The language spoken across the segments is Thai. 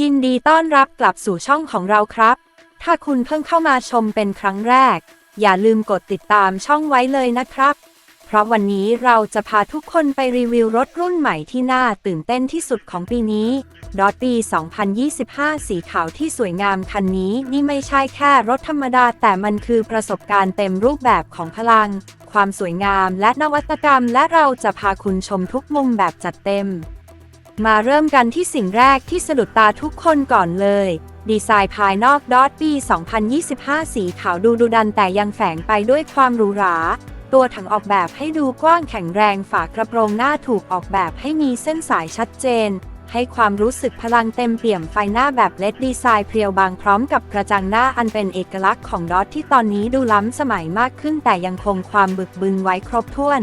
ยินดีต้อนรับกลับสู่ช่องของเราครับ ถ้าคุณเพิ่งเข้ามาชมเป็นครั้งแรก อย่าลืมกดติดตามช่องไว้เลยนะครับ เพราะวันนี้เราจะพาทุกคนไปรีวิวรถรุ่นใหม่ที่น่าตื่นเต้นที่สุดของปีนี้ดอตปี 2025 สีขาวที่สวยงามคันนี้นี่ไม่ใช่แค่รถธรรมดา แต่มันคือประสบการณ์เต็มรูปแบบของพลัง ความสวยงามและนวัตกรรม และเราจะพาคุณชมทุกมุมแบบจัดเต็ม มาเริ่มกันที่สิ่งแรกที่สะดุดตาทุกคนก่อนเลย ดีไซน์ภายนอกดอตปี 2025 สีขาวดูดุดันแต่ยังแฝงไปด้วยความหรูหรา ตัวถังออกแบบให้ดูกว้างแข็งแรงฝากระโปรงหน้าถูกออกแบบให้มีเส้นสายชัดเจน ให้ความรู้สึกพลังเต็มเปี่ยมไฟหน้าแบบเลดดีไซน์เพรียวบางพร้อมกับกระจังหน้าอันเป็นเอกลักษณ์ของดอทที่ตอนนี้ดูล้ำสมัยมากขึ้นแต่ยังคงความบึกบึนไว้ครบถ้วน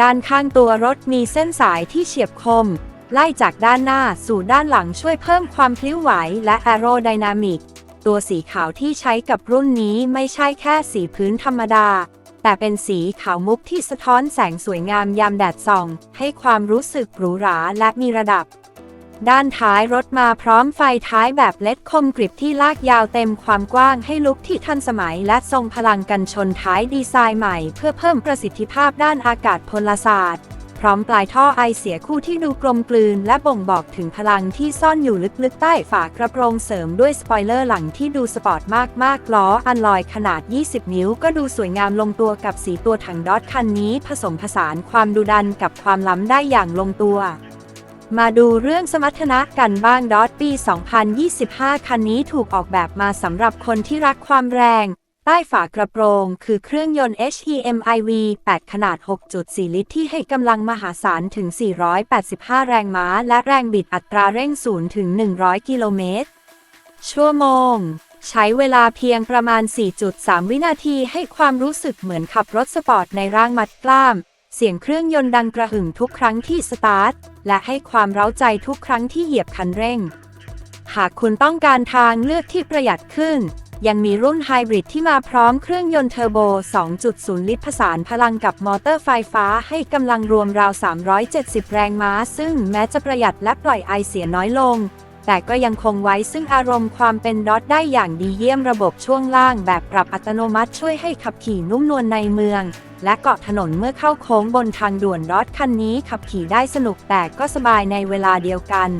ด้านข้างตัวรถมีเส้นสายที่เฉียบคม ไล่จากด้านหน้าสู่ด้านหลังช่วยเพิ่มความพลิ้วไหวและแอโรไดนามิกตัวสีขาวที่ใช้กับรุ่นนี้ไม่ใช่แค่สีพื้นธรรมดา แต่เป็นสีขาวมุกที่สะท้อนแสงสวยงามยามแดดส่อง ให้ความรู้สึกหรูหราและมีระดับ ด้านท้ายรถมาพร้อมไฟท้ายแบบเล็ดคมกริบที่ลากยาวเต็มความกว้างให้ลุกที่ทันสมัยและทรงพลังกันชนท้ายดีไซน์ใหม่เพื่อเพิ่มประสิทธิภาพด้านอากาศพลศาสตร์ พร้อมปลายท่อไอเสียคู่ที่ดูกลมกลืน และบ่งบอกถึงพลังที่ซ่อนอยู่ลึกๆ ใต้ฝากระโปรงเสริมด้วยสปอยเลอร์หลังที่ดูสปอร์ตมากๆล้ออันลอยขนาด 20 นิ้ว ก็ดูสวยงามลงตัวกับสีตัวถังดอทคันนี้ ผสมผสานความดุดันกับความล้ำได้อย่างลงตัว มาดูเรื่องสมรรถนะกันบ้างดอทปี 2025 คันนี้ถูกออกแบบมาสำหรับคนที่รักความแรง ใต้ฝากระโปรง คือเครื่องยนต์ HEMIV 8 ขนาด 6.4 ลิตร ที่ให้กำลังมหาศาลถึง 485 แรงม้า และแรงบิดอัตราเร่ง 0 ถึง 100 กิโลเมตร ชั่วโมง ใช้เวลาเพียงประมาณ 4.3 วินาทีให้ความรู้สึกเหมือนขับรถสปอร์ตในร่างมัดกล้าม เสียงเครื่องยนต์ดังกระหึ่มทุกครั้งที่สตาร์ท และให้ความเร้าใจทุกครั้งที่เหยียบคันเร่ง หากคุณต้องการทางเลือกที่ประหยัดขึ้น ยังมีรุ่นไฮบริดที่มาพร้อมเครื่องยนต์เทอร์โบ 2.0 ลิตรผสานพลังกับมอเตอร์ไฟฟ้าให้กำลังรวมราว 370 แรงม้า ซึ่งแม้จะประหยัดและปล่อยไอเสียน้อยลง แต่ก็ยังคงไว้ซึ่งอารมณ์ความเป็นดอทได้อย่างดีเยี่ยมระบบช่วงล่างแบบปรับอัตโนมัติช่วยให้ขับขี่นุ่มนวลในเมือง และเกาะถนนเมื่อเข้าโค้งบนทางด่วนดอทคันนี้ขับขี่ได้สนุกแต่ก็สบายในเวลาเดียวกัน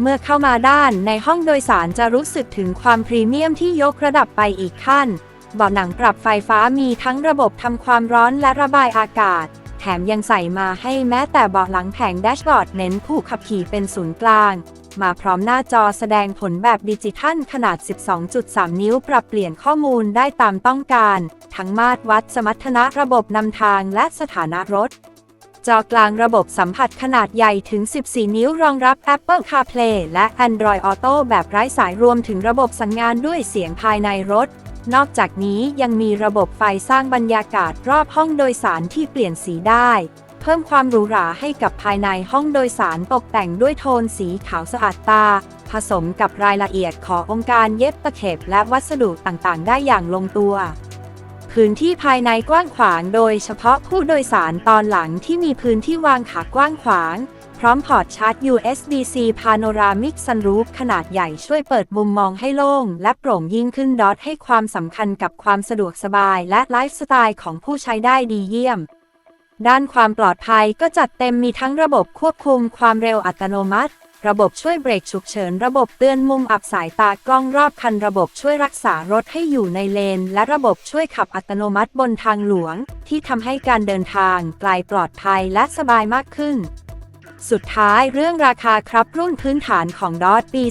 เมื่อเข้ามาด้านในห้องโดยสารจะรู้สึกถึงความพรีเมียมที่ยกระดับไปอีกขั้น เบาะหนังปรับไฟฟ้ามีทั้งระบบทำความร้อนและระบายอากาศ แถมยังใส่มาให้แม้แต่เบาะหลังแผงแดชบอร์ดเน้นผู้ขับขี่เป็นศูนย์กลาง มาพร้อมหน้าจอแสดงผลแบบดิจิทัลขนาด 12.3 นิ้วปรับเปลี่ยนข้อมูลได้ตามต้องการ ทั้งมาตรวัดสมรรถนะระบบนำทางและสถานะรถจอกลางระบบสัมผัสขนาดใหญ่ถึง 14 นิ้วรองรับ Apple CarPlay และ Android Auto แบบไร้สายรวมถึงระบบสั่งงานด้วยเสียงภายในรถ นอกจากนี้ยังมีระบบไฟสร้างบรรยากาศรอบห้องโดยสารที่เปลี่ยนสีได้ เพิ่มความหรูหราให้กับภายในห้องโดยสารตกแต่งด้วยโทนสีขาวสะอาดตา ผสมกับรายละเอียดขององค์การเย็บตะเข็บและวัสดุต่างๆ ได้อย่างลงตัว พื้นที่ภายในกว้างขวางโดยเฉพาะผู้โดยสารตอนหลังที่มีพื้นที่วางขากว้างขวาง พร้อมพอร์ตชาร์จ USB-C Panoramic Sunroof ขนาดใหญ่ช่วยเปิดมุมมองให้โล่ง และโปร่งยิ่งขึ้นดอทให้ความสำคัญกับความสะดวกสบายและไลฟ์สไตล์ของผู้ใช้ได้ดีเยี่ยม ด้านความปลอดภัยก็จัดเต็มมีทั้งระบบควบคุมความเร็วอัตโนมัติ ระบบช่วยเบรกฉุกเฉิน ระบบเตือนมุมอับสายตากล้องรอบคันระบบช่วยรักษารถให้อยู่ในเลน และระบบช่วยขับอัตโนมัติบนทางหลวง ที่ทำให้การเดินทางไกลปลอดภัยและสบายมากขึ้น สุดท้ายเรื่องราคาครับรุ่นพื้นฐานของดอทปี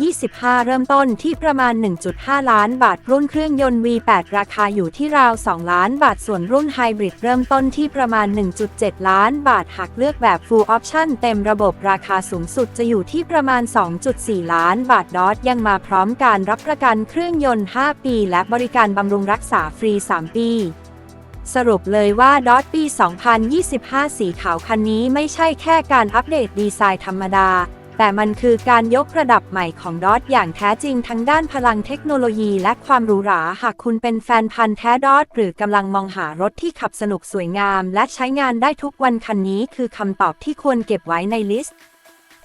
2025 เริ่มต้นที่ประมาณ 1.5 ล้านบาท รุ่นเครื่องยนต์ V8 ราคาอยู่ที่ราว 2 ล้านบาท ส่วนรุ่นไฮบริดเริ่มต้นที่ประมาณ 1.7 ล้านบาท หากเลือกแบบ Full Option เต็มระบบราคาสูงสุดจะอยู่ที่ประมาณ 2.4 ล้านบาทดอทยังมาพร้อมการรับประกันเครื่องยนต์ 5 ปี และบริการบำรุงรักษาฟรี 3 ปี สรุปเลยว่าดอทปี 2025 สีขาวคันนี้ไม่ใช่แค่การอัปเดตดีไซน์ธรรมดา แต่มันคือการยกระดับใหม่ของดอทอย่างแท้จริงทั้งด้านพลังเทคโนโลยีและความหรูหรา หากคุณเป็นแฟนพันธ์แท้ดอทหรือกำลังมองหารถที่ขับสนุกสวยงาม และใช้งานได้ทุกวันคันนี้คือคำตอบที่ควรเก็บไว้ในลิสต์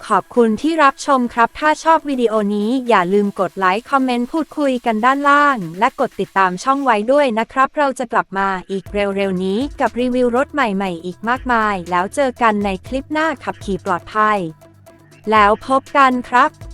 ขอบคุณที่รับชมครับ ถ้าชอบวิดีโอนี้อย่าลืมกดไลค์ คอมเมนต์ พูดคุยกันด้านล่าง และกดติดตามช่องไว้ด้วยนะครับ เราจะกลับมาอีกเร็วๆนี้กับรีวิวรถใหม่ๆ อีกมากมาย แล้วเจอกันในคลิปหน้าขับขี่ปลอดภัย แล้วพบกันครับ